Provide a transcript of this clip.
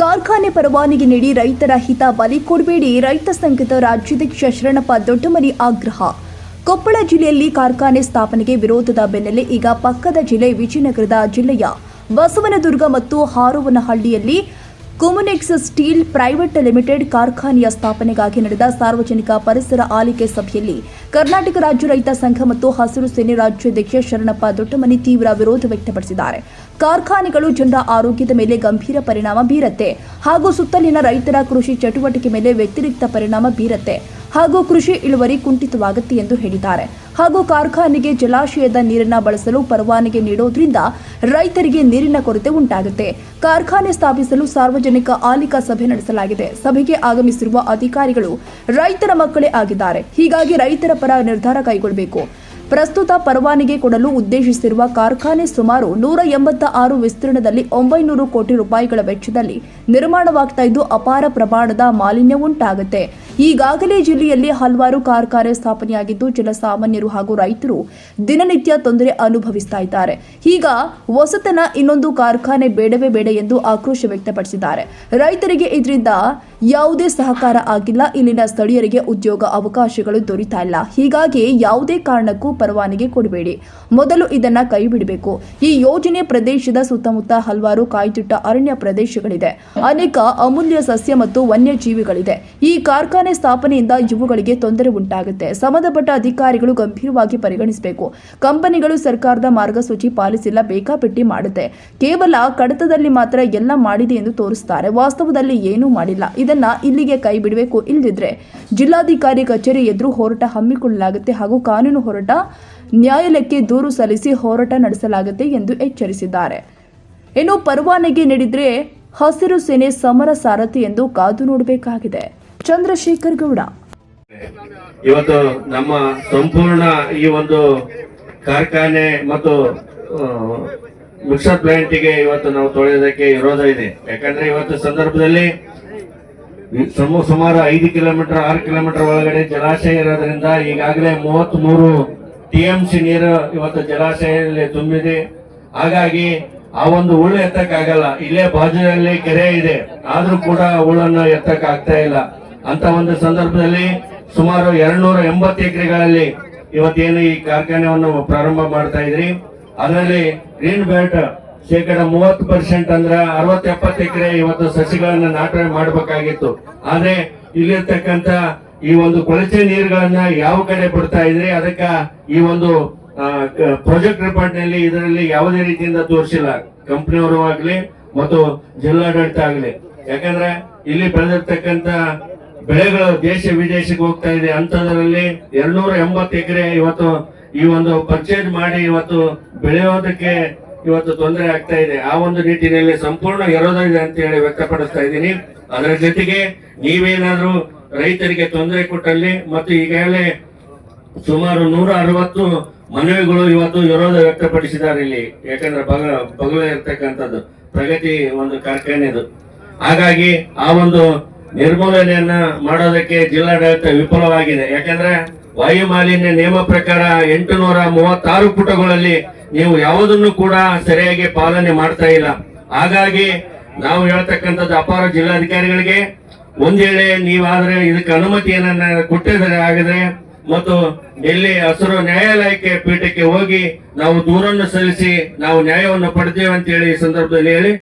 ಕಾರ್ಖಾನೆ ಪರವಾನಗಿ ನೀಡಿ ರೈತರ ಹಿತ ಬಲಿ ಕೊಡಬೇಡಿ. ರೈತ ಸಂಘದ ರಾಜ್ಯಾಧ್ಯಕ್ಷ ಶರಣಪ್ಪ ದೊಡ್ಡಮನಿ ಆಗ್ರಹ. ಕೊಪ್ಪಳ ಜಿಲ್ಲೆಯಲ್ಲಿ ಕಾರ್ಖಾನೆ ಸ್ಥಾಪನೆಗೆ ವಿರೋಧದ ಬೆನ್ನಲ್ಲೇ ಈಗ ಪಕ್ಕದ ಜಿಲ್ಲೆ ವಿಜಯನಗರದ ಜಿಲ್ಲೆಯ ಬಸವನದುರ್ಗ ಮತ್ತು ಹಾರುವನಹಳ್ಳಿಯಲ್ಲಿ ಕೊಮುನೆಕ್ಸ್ ಸ್ಟೀಲ್ ಪ್ರೈವೇಟ್ ಲಿಮಿಟೆಡ್ ಕಾರ್ಖಾನೆಯ ಸ್ಥಾಪನೆಗಾಗಿ ನಡೆದ ಸಾರ್ವಜನಿಕ ಪರಿಸರ ಆಲಿಕೆ ಸಭೆಯಲ್ಲಿ ಕರ್ನಾಟಕ ರಾಜ್ಯ ರೈತ ಸಂಘ ಮತ್ತು ಹಸಿರು ಸೇನೆ ರಾಜ್ಯಾಧ್ಯಕ್ಷ ಶರಣಪ್ಪ ದೊಡ್ಡಮನಿ ತೀವ್ರ ವಿರೋಧ ವ್ಯಕ್ತಪಡಿಸಿದ್ದಾರೆ. ಕಾರ್ಖಾನೆಗಳು ಜನರ ಆರೋಗ್ಯದ ಮೇಲೆ ಗಂಭೀರ ಪರಿಣಾಮ ಬೀರತ್ತೆ. ಹಾಗೂ ಸುತ್ತಲಿನ ರೈತರ ಕೃಷಿ ಚಟುವಟಿಕೆ ಮೇಲೆ ವ್ಯತಿರಿಕ್ತ ಪರಿಣಾಮ ಬೀರತ್ತೆ. ಹಾಗೂ ಕೃಷಿ ಇಳುವರಿ ಕುಂಠಿತವಾಗುತ್ತೆ ಎಂದು ಹೇಳಿದ್ದಾರೆ. ಹಾಗೂ ಕಾರ್ಖಾನೆಗೆ ಜಲಾಶಯದ ನೀರನ್ನ ಬಳಸಲು ಪರವಾನಗಿ ನೀಡೋದ್ರಿಂದ ರೈತರಿಗೆ ನೀರಿನ ಕೊರತೆ ಉಂಟಾಗುತ್ತೆ. ಕಾರ್ಖಾನೆ ಸ್ಥಾಪಿಸಲು ಸಾರ್ವಜನಿಕ ಆಲಿಕಾ ಸಭೆ ನಡೆಸಲಾಗಿದೆ. ಸಭೆಗೆ ಆಗಮಿಸಿರುವ ಅಧಿಕಾರಿಗಳು ರೈತರ ಮಕ್ಕಳೇ ಆಗಿದ್ದಾರೆ. ಹೀಗಾಗಿ ರೈತರ ಪರ ನಿರ್ಧಾರ ಕೈಗೊಳ್ಳಬೇಕು. ಪ್ರಸ್ತುತ ಪರವಾನಗಿ ಕೊಡಲು ಉದ್ದೇಶಿಸಿರುವ ಕಾರ್ಖಾನೆ ಸುಮಾರು ನೂರ ಎಂಬತ್ತ ಆರು ವಿಸ್ತೀರ್ಣದಲ್ಲಿ ಒಂಬೈನೂರು ಕೋಟಿ ರೂಪಾಯಿಗಳ ವೆಚ್ಚದಲ್ಲಿ ನಿರ್ಮಾಣವಾಗ್ತಾ ಇದ್ದು, ಅಪಾರ ಪ್ರಮಾಣದ ಮಾಲಿನ್ಯ ಉಂಟಾಗುತ್ತೆ ಈಗಾಗಲೇ ಜಿಲ್ಲೆಯಲ್ಲಿ ಹಲವಾರು ಕಾರ್ಖಾನೆ ಸ್ಥಾಪನೆಯಾಗಿದ್ದು, ಜನಸಾಮಾನ್ಯರು ಹಾಗೂ ರೈತರು ದಿನನಿತ್ಯ ತೊಂದರೆ ಅನುಭವಿಸ್ತಾ ಇದ್ದಾರೆ. ಈಗ ಹೊಸತನ ಇನ್ನೊಂದು ಕಾರ್ಖಾನೆ ಬೇಡವೇ ಬೇಡ ಎಂದು ಆಕ್ರೋಶ ವ್ಯಕ್ತಪಡಿಸಿದ್ದಾರೆ. ರೈತರಿಗೆ ಇದರಿಂದ ಯಾವುದೇ ಸಹಕಾರ ಆಗಿಲ್ಲ. ಇಲ್ಲಿನ ಸ್ಥಳೀಯರಿಗೆ ಉದ್ಯೋಗ ಅವಕಾಶಗಳು ದೊರೀತಾ ಇಲ್ಲ. ಹೀಗಾಗಿ ಯಾವುದೇ ಕಾರಣಕ್ಕೂ ಪರವಾನಗಿ ಕೊಡಬೇಡಿ. ಮೊದಲು ಇದನ್ನ ಕೈ ಬಿಡಬೇಕು ಈ ಯೋಜನೆ ಪ್ರದೇಶದ ಸುತ್ತಮುತ್ತ ಹಲವಾರು ಕಾಯ್ದಿಟ್ಟ ಅರಣ್ಯ ಪ್ರದೇಶಗಳಿದೆ. ಅನೇಕ ಅಮೂಲ್ಯ ಸಸ್ಯ ಮತ್ತು ವನ್ಯಜೀವಿಗಳಿದೆ. ಈ ಕಾರ್ಖಾನೆ ಸ್ಥಾಪನೆಯಿಂದ ಇವುಗಳಿಗೆ ತೊಂದರೆ ಉಂಟಾಗುತ್ತೆ. ಸಂಬಂಧಪಟ್ಟ ಅಧಿಕಾರಿಗಳು ಗಂಭೀರವಾಗಿ ಪರಿಗಣಿಸಬೇಕು. ಕಂಪನಿಗಳು ಸರ್ಕಾರದ ಮಾರ್ಗಸೂಚಿ ಪಾಲಿಸಿಲ್ಲ ಬೇಕಾಬಿಟ್ಟಿ ಮಾಡುತ್ತೆ. ಕೇವಲ ಕಡತದಲ್ಲಿ ಮಾತ್ರ ಎಲ್ಲ ಮಾಡಿದೆ ಎಂದು ತೋರಿಸುತ್ತಾರೆ ವಾಸ್ತವದಲ್ಲಿ ಏನೂ ಮಾಡಿಲ್ಲ. ಇದನ್ನ ಇಲ್ಲಿಗೆ ಕೈ ಬಿಡಬೇಕು. ಇಲ್ಲದಿದ್ರೆ ಜಿಲ್ಲಾಧಿಕಾರಿ ಕಚೇರಿ ಎದುರು ಹೋರಾಟ ಹಮ್ಮಿಕೊಳ್ಳಲಾಗುತ್ತೆ ಹಾಗೂ ಕಾನೂನು ಹೋರಾಟ ನ್ಯಾಯಾಲಯಕ್ಕೆ ದೂರು ಸಲ್ಲಿಸಿ ಹೋರಾಟ ನಡೆಸಲಾಗುತ್ತೆ ಎಂದು ಎಚ್ಚರಿಸಿದ್ದಾರೆ. ಇನ್ನು ಪರವಾನಗಿ ನೀಡಿದ್ರೆ ಹಸಿರು ಸೇನೆ ಸಮರ ಸಾರಥಿ ಎಂದು ಕಾದು ನೋಡಬೇಕಾಗಿದೆ. ಚಂದ್ರಶೇಖರ್ ಗೌಡ. ಇವತ್ತು ನಮ್ಮ ಸಂಪೂರ್ಣ ಈ ಒಂದು ಕಾರ್ಖಾನೆ ಮತ್ತು ಮಿಕ್ಸರ್ ಪ್ಲಾಂಟಿಗೆ ಇವತ್ತು ನಾವು ತೊಳೆಯೋದಕ್ಕೆ ವಿರೋಧ ಇದೆ. ಯಾಕಂದ್ರೆ ಇವತ್ತು ಸಂದರ್ಭದಲ್ಲಿ ಸಮ- ಸುಮಾರು ಐದು ಕಿಲೋಮೀಟರ್, ಆರು ಕಿಲೋಮೀಟರ್ ಒಳಗಡೆ ಜಲಾಶಯ ಇರೋದ್ರಿಂದ ಈಗಾಗಲೇ ಮೂವತ್ತ್ ಮೂರು ಟಿ ಎಂ ಸಿ ನೀರು ಇವತ್ತು ಜಲಾಶಯದಲ್ಲಿ ತುಂಬಿದೆ. ಹಾಗಾಗಿ ಆ ಒಂದು ಹುಳು ಎತ್ತಕ್ಕಾಗಲ್ಲ. ಇಲ್ಲೇ ಬಾಜುನಲ್ಲಿ ಕೆರೆ ಇದೆ. ಆದ್ರೂ ಕೂಡ ಹುಳನ್ನು ಎತ್ತಕ್ ಆಗ್ತಾ ಇಲ್ಲ. ಅಂತ ಒಂದು ಸಂದರ್ಭದಲ್ಲಿ ಸುಮಾರು ಎರಡ್ನೂರ ಎಂಬತ್ತು ಎಕರೆಗಳಲ್ಲಿ ಇವತ್ತೇನು ಈ ಕಾರ್ಖಾನೆಯನ್ನು ಪ್ರಾರಂಭ ಮಾಡ್ತಾ ಇದ್ರಿ. ಅದರಲ್ಲಿ ಗ್ರೀನ್ ಬೆಲ್ಟ್ ಶೇಕಡ ಮೂವತ್ತು ಪರ್ಸೆಂಟ್ ಅಂದ್ರೆ ಅರವತ್ ಎಪ್ಪತ್ತು ಎಕರೆ ಇವತ್ತು ಸಸಿಗಳನ್ನ ನಾಟ ಮಾಡಬೇಕಾಗಿತ್ತು. ಆದ್ರೆ ಇಲ್ಲಿರ್ತಕ್ಕಂತ ಈ ಒಂದು ಕೊಳಚೆ ನೀರುಗಳನ್ನ ಯಾವ ಕಡೆ ಬಿಡ್ತಾ ಇದ್ರಿ? ಅದಕ್ಕ ಈ ಒಂದು ಪ್ರಾಜೆಕ್ಟ್ ರಿಪೋರ್ಟ್ನಲ್ಲಿ ಇದರಲ್ಲಿ ಯಾವುದೇ ರೀತಿಯಿಂದ ತೋರಿಸಿಲ್ಲ. ಕಂಪ್ನಿಯವರು ಆಗ್ಲಿ ಮತ್ತು ಜಿಲ್ಲಾಡಳಿತ ಆಗ್ಲಿ. ಯಾಕಂದ್ರೆ ಇಲ್ಲಿ ಬೆಳೆದಿರ್ತಕ್ಕಂತ ಬೆಳೆಗಳು ದೇಶ ವಿದೇಶಕ್ಕೆ ಹೋಗ್ತಾ ಇದೆ. ಅಂತದ್ರಲ್ಲಿ ಎರಡ್ನೂರ ಎಂಬತ್ತು ಎಕರೆ ಇವತ್ತು ಈ ಒಂದು ಪರ್ಚೇಸ್ ಮಾಡಿ ಇವತ್ತು ಬೆಳೆಯೋದಕ್ಕೆ ಇವತ್ತು ತೊಂದರೆ ಆಗ್ತಾ ಇದೆ. ಆ ಒಂದು ನಿಟ್ಟಿನಲ್ಲಿ ಸಂಪೂರ್ಣ ವಿರೋಧ ಇದೆ ಅಂತ ಹೇಳಿ ವ್ಯಕ್ತಪಡಿಸ್ತಾ ಇದ್ದೀನಿ. ಅದರ ಜೊತೆಗೆ ನೀವೇನಾದ್ರೂ ರೈತರಿಗೆ ತೊಂದರೆ ಕೊಟ್ಟಲ್ಲಿ ಮತ್ತು ಈಗಾಗಲೇ ಸುಮಾರು ನೂರ ಅರವತ್ತು ಮನವಿಗಳು ಇವತ್ತು ವಿರೋಧ ವ್ಯಕ್ತಪಡಿಸಿದ್ದಾರೆ ಇಲ್ಲಿ. ಯಾಕಂದ್ರೆ ಬಗ, ಬಗಲ ಇರ್ತಕ್ಕಂಥದ್ದು ಪ್ರಗತಿ ಒಂದು ಕಾರ್ಖಾನೆದು ಹಾಗಾಗಿ ಆ ಒಂದು ನಿರ್ಮೂಲನೆಯನ್ನ ಮಾಡೋದಕ್ಕೆ ಜಿಲ್ಲಾಡಳಿತ ವಿಫಲವಾಗಿದೆ. ಯಾಕಂದ್ರೆ ವಾಯು ಮಾಲಿನ್ಯ ನಿಯಮ ಪ್ರಕಾರ ಎಂಟು ನೂರ ಮೂವತ್ತಾರು ಪುಟಗಳಲ್ಲಿ ನೀವು ಯಾವುದನ್ನು ಕೂಡ ಸರಿಯಾಗಿ ಪಾಲನೆ ಮಾಡ್ತಾ ಇಲ್ಲ. ಹಾಗಾಗಿ ನಾವು ಹೇಳ್ತಕ್ಕಂಥದ್ದು ಅಪಾರ ಜಿಲ್ಲಾಧಿಕಾರಿಗಳಿಗೆ ಒಂದ್ ವೇಳೆ ನೀವಾದ್ರೆ ಇದಕ್ಕೆ ಅನುಮತಿಯನ್ನ ಕೊಟ್ಟಿದ್ರೆ ಆಗಿದ್ರೆ ಮತ್ತು ಇಲ್ಲಿ ಹಸಿರು ನ್ಯಾಯಾಲಯಕ್ಕೆ ಪೀಠಕ್ಕೆ ಹೋಗಿ ನಾವು ದೂರನ್ನು ಸಲ್ಲಿಸಿ ನಾವು ನ್ಯಾಯವನ್ನು ಪಡೆದೇವೆ ಅಂತ ಹೇಳಿ ಈ ಸಂದರ್ಭದಲ್ಲಿ ಹೇಳಿ.